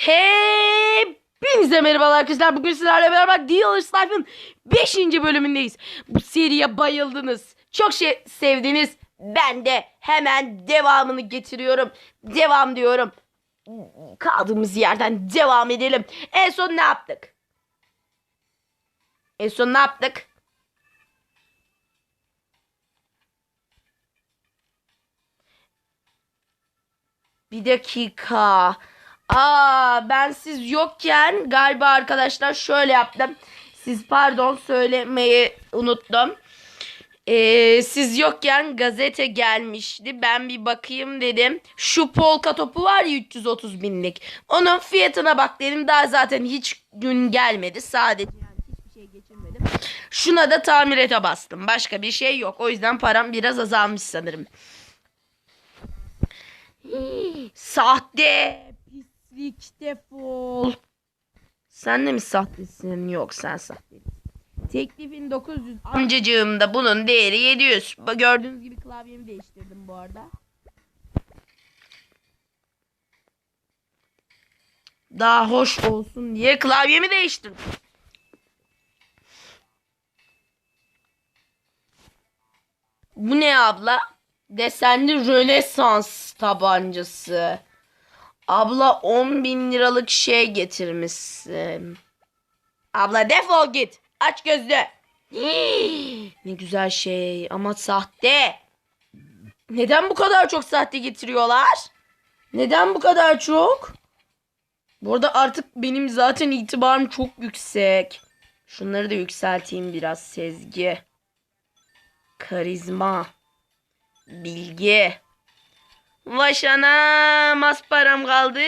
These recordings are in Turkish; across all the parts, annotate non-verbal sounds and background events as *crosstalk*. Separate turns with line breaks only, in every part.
Hepinize merhabalar arkadaşlar. Bugün sizlerle beraber Dealers Life'ın 5. bölümündeyiz. Bu seriye bayıldınız. Çok şey sevdiniz. Ben de hemen devamını getiriyorum. Devam diyorum. Kaldığımız yerden devam edelim. En son ne yaptık? En son ne yaptık? Bir dakika. Aa ben siz yokken galiba arkadaşlar şöyle yaptım. Siz pardon söylemeyi unuttum. Ee, siz yokken gazete gelmişti. Ben bir bakayım dedim. Şu polka topu var ya 330 binlik. Onun fiyatına bak dedim. Daha zaten hiç gün gelmedi. Sadece yani hiçbir şey geçirmedim. Şuna da tamir ete bastım. Başka bir şey yok. O yüzden param biraz azalmış sanırım. Sahte. Pislik defol. Sen de mi sahtesin? Yok sen sahte. Teklifin 900. Amcacığımda bunun değeri 700. Bak, Gördüğünüz gibi klavyemi değiştirdim bu arada. Daha hoş olsun diye klavyemi değiştirdim. Bu ne abla? Desenli Rönesans tabancası. Abla 10 bin liralık şey getirmişsin. Abla defol git. Aç gözlü. *gasps* Ne güzel şey ama sahte. Neden bu kadar çok sahte getiriyorlar? Neden bu kadar çok? Bu arada artık benim zaten itibarım çok yüksek. Şunları da yükselteyim biraz Sezgi. Karizma. Bilgi. Vaşana az param kaldı.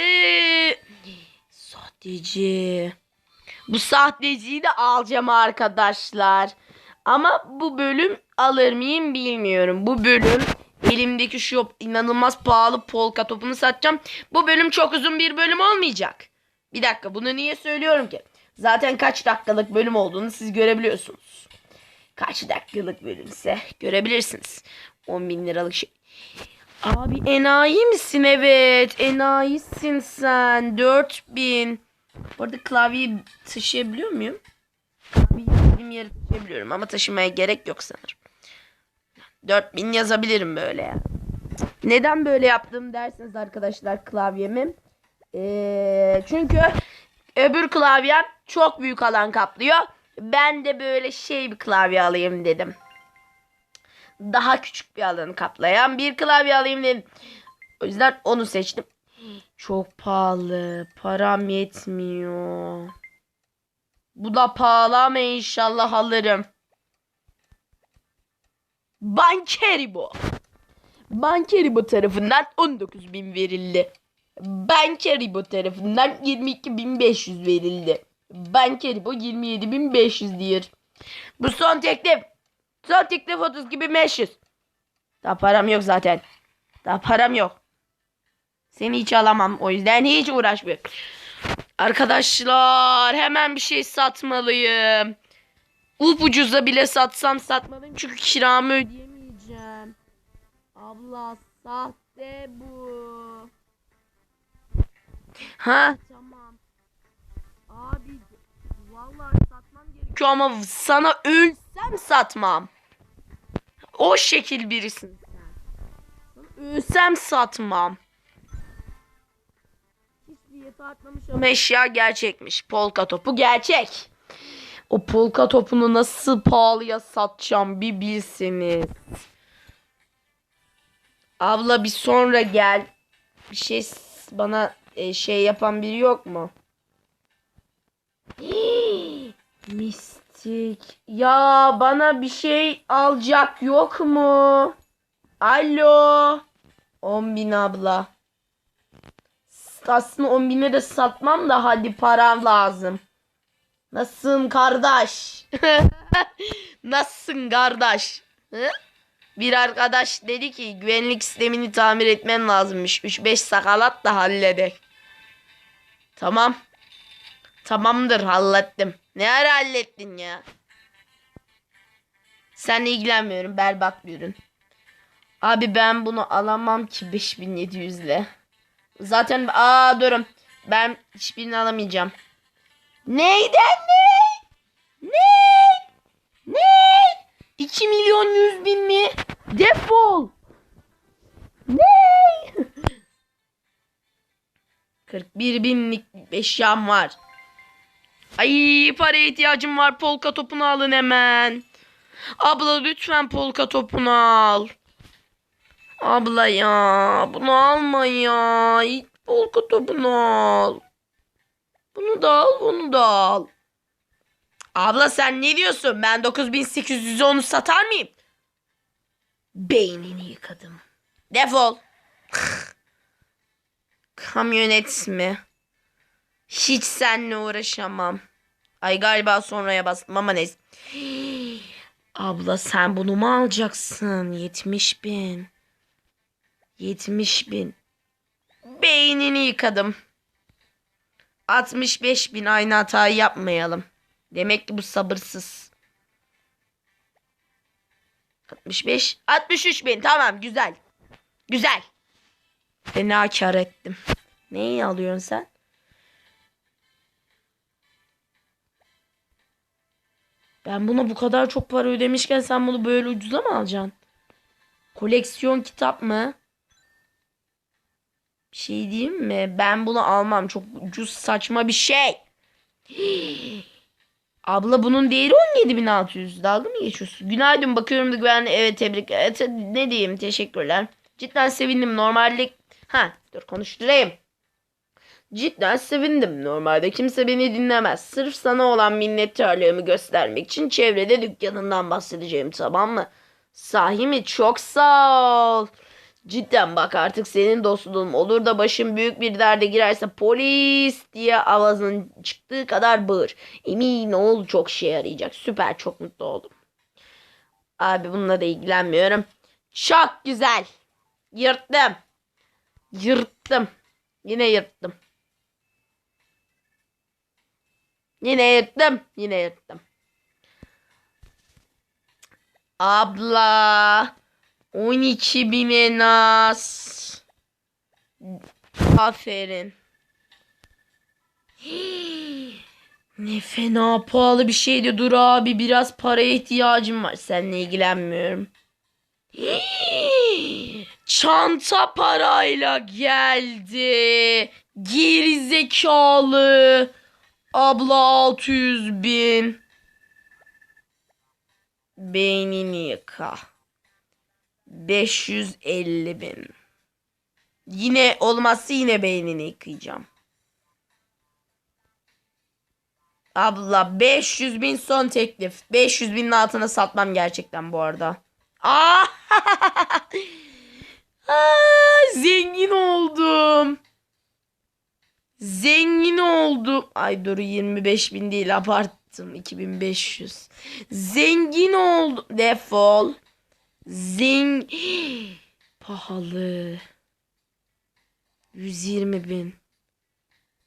Sahteci. Bu sahteciyi de alacağım arkadaşlar. Ama bu bölüm alır mıyım bilmiyorum. Bu bölüm elimdeki şu inanılmaz pahalı polka topunu satacağım. Bu bölüm çok uzun bir bölüm olmayacak. Bir dakika bunu niye söylüyorum ki? Zaten kaç dakikalık bölüm olduğunu siz görebiliyorsunuz. Kaç dakikalık bölümse görebilirsiniz. 10 bin liralık şey. Abi enayi misin? Evet. Enayisin sen. 4000. Bu arada klavyeyi taşıyabiliyor muyum? Klavyeyi istediğim yere taşıyabiliyorum ama taşımaya gerek yok sanırım. 4000 yazabilirim böyle ya. Neden böyle yaptım derseniz arkadaşlar klavyemi. Ee, çünkü öbür klavyem çok büyük alan kaplıyor. Ben de böyle şey bir klavye alayım dedim daha küçük bir alanı kaplayan bir klavye alayım dedim. O yüzden onu seçtim. Çok pahalı. Param yetmiyor. Bu da pahalı ama inşallah alırım. Bankeribo. Bankeribo tarafından 19 bin verildi. Bankeribo tarafından 22.500 verildi. Bankeribo 27.500 diyor. Bu son teklif. Son teklif 30 gibi 500. Daha param yok zaten. Daha param yok. Seni hiç alamam. O yüzden hiç uğraşmıyorum. Arkadaşlar hemen bir şey satmalıyım. Upucuza bile satsam satmalıyım. Çünkü kiramı ödeyemeyeceğim. Abla sahte bu. Ha tamam. Abi vallahi satmam gerekiyor ama sana ölsem satmam. O şekil birisin ölsem satmam. Hiçbir ama eşya gerçekmiş. Polka topu gerçek. O polka topunu nasıl pahalıya satacağım bir bilseniz. Abla bir sonra gel. Bir şey bana e, şey yapan biri yok mu? *gasps* Hii, Mistik. Ya bana bir şey alacak yok mu? Alo. 10 bin abla. Aslında 10 bine de satmam da hadi param lazım. Nasılsın kardeş? *laughs* Nasılsın kardeş? Bir arkadaş dedi ki güvenlik sistemini tamir etmen lazımmış. 3-5 sakalat da halledek. Tamam. Tamamdır hallettim. Ne ara hallettin ya? Seninle ilgilenmiyorum. Berbat bir ürün. Abi ben bunu alamam ki 5700 ile. Zaten aa durun. Ben hiçbirini alamayacağım. Neyden ne? Ne? Ne? 2 milyon 100 bin mi? Defol. Ne? 41 *laughs* binlik eşyam var. Ay para ihtiyacım var. Polka topunu alın hemen. Abla lütfen polka topunu al. Abla ya bunu alma ya. Polka topunu al. Bunu da al bunu da al. Abla sen ne diyorsun? Ben 9810'u satar mıyım? Beynini yıkadım. Defol. *sighs* Kamyonet mi? Hiç seninle uğraşamam. Ay galiba sonraya bastım ama neyse. *gasps* Abla sen bunu mu alacaksın? 70 bin. 70 bin. Beynini yıkadım. 65 bin aynı hatayı yapmayalım. Demek ki bu sabırsız. 65. 63 bin. Tamam güzel. Güzel. Fena kar ettim. Neyi alıyorsun sen? Ben buna bu kadar çok para ödemişken sen bunu böyle ucuza mı alacaksın? Koleksiyon kitap mı? Bir şey diyeyim mi? Ben bunu almam. Çok ucuz saçma bir şey. *gasps* Abla bunun değeri 17.600. Dalga mı geçiyorsun? Günaydın bakıyorum da güvenli. Evet tebrik. Evet, ne diyeyim teşekkürler. Cidden sevindim. Normalde... Ha dur konuşturayım. Cidden sevindim. Normalde kimse beni dinlemez. Sırf sana olan minnettarlığımı göstermek için çevrede dükkanından bahsedeceğim tamam mı? Sahi mi? Çok sağ ol. Cidden bak artık senin dostluğun olur da başın büyük bir derde girerse polis diye avazın çıktığı kadar bağır. Emin ol çok şey yarayacak. Süper çok mutlu oldum. Abi bununla da ilgilenmiyorum. Çok güzel. Yırttım. Yırttım. Yine yırttım. Yine yırttım. Yine yırttım. Abla. 12 bin en az. Aferin. *gasps* Ne fena pahalı bir şeydi. Dur abi biraz paraya ihtiyacım var. Seninle ilgilenmiyorum. Hii, *gasps* Çanta parayla geldi. Geri zekalı. Abla 600 bin. Beynini yıka. 550 bin. Yine olmazsa yine beynini yıkayacağım. Abla 500 bin son teklif. 500 binin altına satmam gerçekten bu arada. Aa! *laughs* Aa, zengin oldum. Zengin oldum. Ay dur 25 bin değil abarttım. 2500. Zengin oldum. Defol. Zeng... *gasps* Pahalı. 120 bin.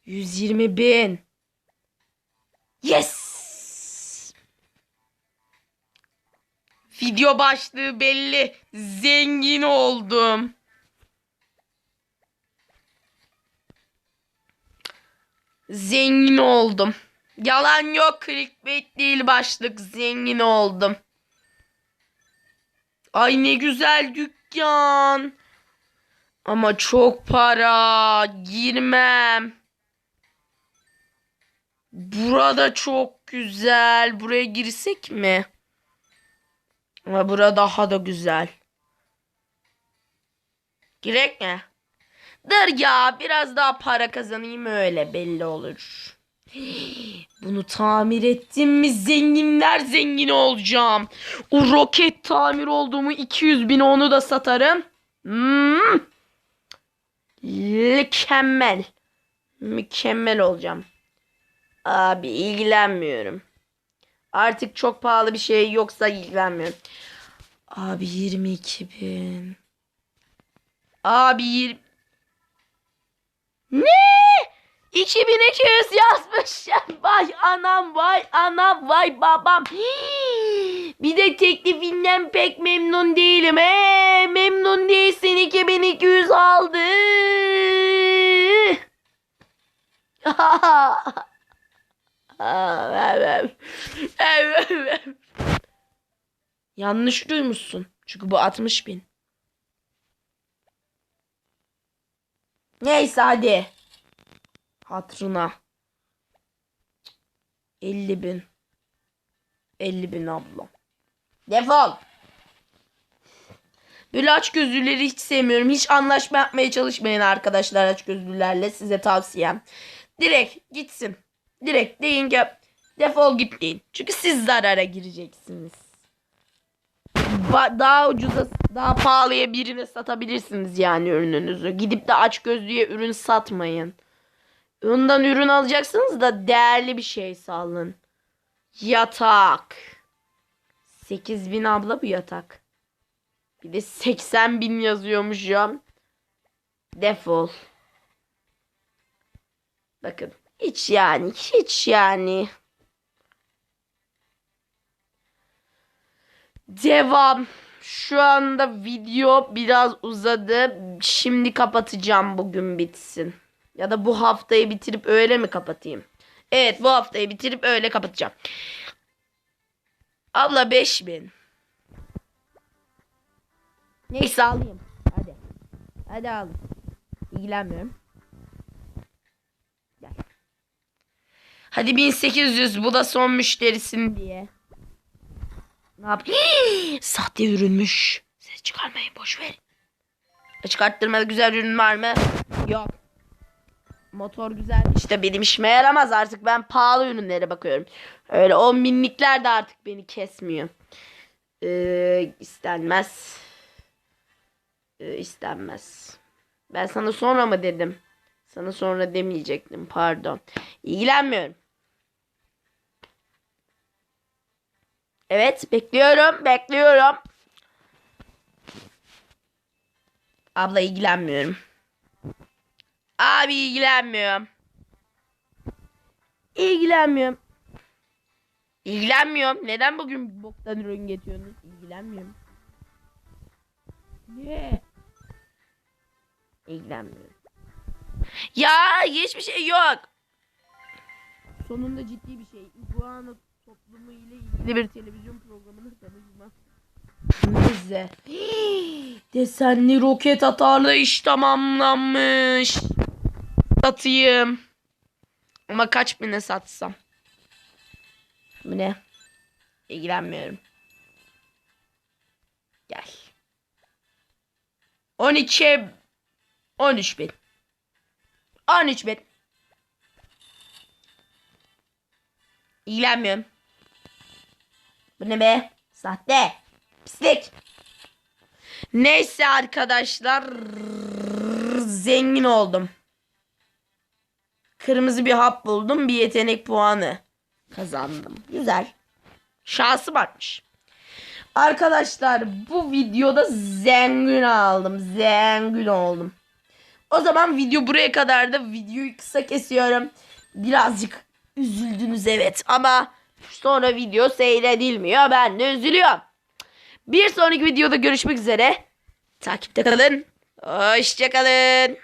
120 bin. Yes. Video başlığı belli. Zengin oldum. Zengin oldum. Yalan yok. Clickbait değil başlık. Zengin oldum. Ay ne güzel dükkan. Ama çok para. Girmem. Burada çok güzel. Buraya girsek mi? Ama burada daha da güzel. Girek mi? Dur ya biraz daha para kazanayım öyle belli olur. *gasps* Bunu tamir ettim mi zenginler zengin olacağım. O roket tamir olduğumu 200 bin onu da satarım. Hmm. Mükemmel. Mükemmel olacağım. Abi ilgilenmiyorum. Artık çok pahalı bir şey yoksa ilgilenmiyorum. Abi 22 bin. Abi 20... Ne? 2200 yazmış. *laughs* Vay anam vay anam vay babam. Bir de teklifinden pek memnun değilim. He, memnun değilsin 2200 aldı. *laughs* Yanlış duymuşsun. Çünkü bu 60 bin. Neyse hadi. Hatırına. 50 bin. 50 bin ablam. Defol. Böyle aç gözlüleri hiç sevmiyorum. Hiç anlaşma yapmaya çalışmayın arkadaşlar aç gözlülerle. Size tavsiyem. Direkt gitsin. Direkt deyin ki defol git deyin. Çünkü siz zarara gireceksiniz. Daha ucuza daha pahalıya birine satabilirsiniz yani ürününüzü. Gidip de aç gözlüye ürün satmayın. Ondan ürün alacaksınız da değerli bir şey salın. Yatak. 8000 abla bu yatak. Bir de 80 bin yazıyormuş ya. Defol. Bakın. Hiç yani. Hiç yani. Devam. Şu anda video biraz uzadı. Şimdi kapatacağım bugün bitsin. Ya da bu haftayı bitirip öyle mi kapatayım? Evet bu haftayı bitirip öyle kapatacağım. Abla 5000. Neyse alayım. Hadi. Hadi al. İlgilenmiyorum. Gel. Hadi 1800 bu da son müşterisin diye. Ne yap? Sahte ürünmüş. Ses çıkarmayın boş ver. Çıkarttırmada güzel ürün var mı? Yok. Motor güzel. İşte benim işime yaramaz artık. Ben pahalı ürünlere bakıyorum. Öyle 10 binlikler de artık beni kesmiyor. Ee, istenmez. Ee, istenmez. Ben sana sonra mı dedim? Sana sonra demeyecektim. Pardon. İlgilenmiyorum. Evet bekliyorum. Bekliyorum. Abla ilgilenmiyorum. Abi ilgilenmiyorum. İlgilenmiyorum. İlgilenmiyorum. Neden bugün boktan ürün getiriyorsunuz? İlgilenmiyorum. Niye? İlgilenmiyorum. Ya hiçbir şey yok. Sonunda ciddi bir şey. İguana toplumu ile ilgili bir televizyon programını tanıtma. Neyse. *gasps* Desenli roket atarlı iş tamamlanmış. Satayım. Ama kaç bine satsam? Bu ne? İlgilenmiyorum. Gel. 12 13 bin. 13 bin. İlgilenmiyorum. Bu ne be? Sahte. Pislik. Neyse arkadaşlar. Zengin oldum. Kırmızı bir hap buldum. Bir yetenek puanı kazandım. Güzel. Şansı varmış. Arkadaşlar bu videoda zengin aldım. Zengin oldum. O zaman video buraya kadar da videoyu kısa kesiyorum. Birazcık üzüldünüz evet ama sonra video seyredilmiyor. Ben de üzülüyorum. Bir sonraki videoda görüşmek üzere. Takipte kalın. Hoşçakalın.